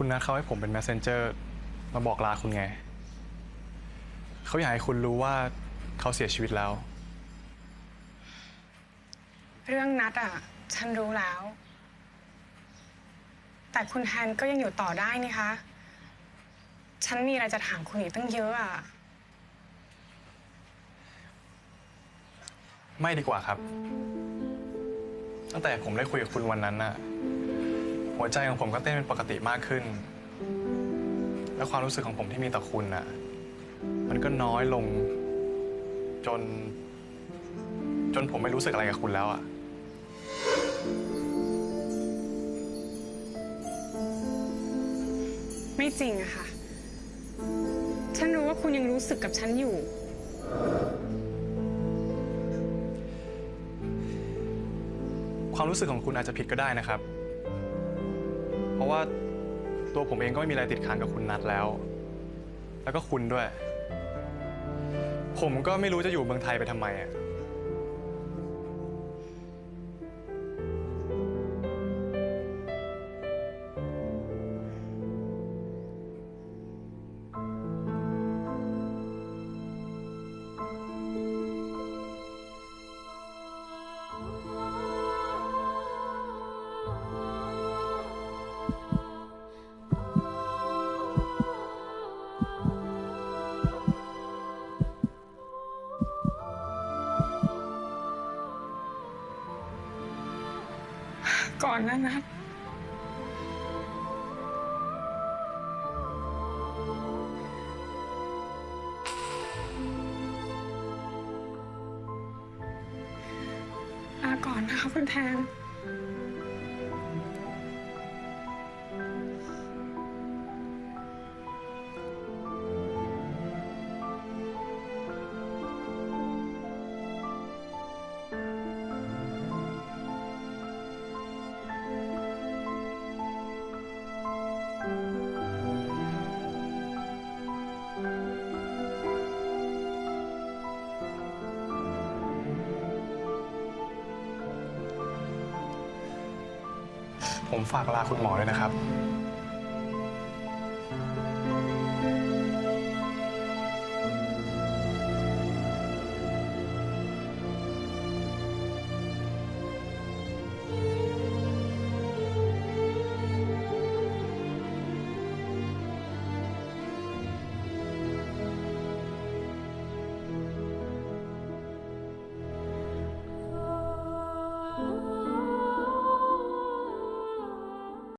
คุณนัดเขาให้ผมเป็น messenger มาบอกลาคุณไง เขาอยากให้คุณรู้ว่าเขาเสียชีวิตแล้ว เรื่องนัดอะ ฉันรู้แล้ว แต่คุณแทนก็ยังอยู่ต่อได้นี่คะ ฉันมีอะไรจะถามคุณอีกตั้งเยอะอะ ไม่ดีกว่าครับ ตั้งแต่ผมได้คุยกับคุณวันนั้นน่ะ หัวใจของผมก็เต้นเป็นปกติมากขึ้น และความรู้สึกของผมที่มีต่อคุณน่ะ มันก็น้อยลง จน จนผมไม่รู้สึกอะไรกับคุณแล้วอะ ไม่จริงอะค่ะ ฉันรู้ว่าคุณยังรู้สึกกับฉันอยู่ ความรู้สึกของคุณอาจจะผิดก็ได้นะครับ เพราะว่าตัวผมเองก็ไม่มีอะไรติดค้างกับคุณนัดแล้ว แล้วก็คุณด้วย ผมก็ไม่รู้จะอยู่เมืองไทยไปทำไมอะ ก่อนนะนัดลาก่อนนะคะคุณแทน ผมฝากลาคุณหมอด้วยนะครับ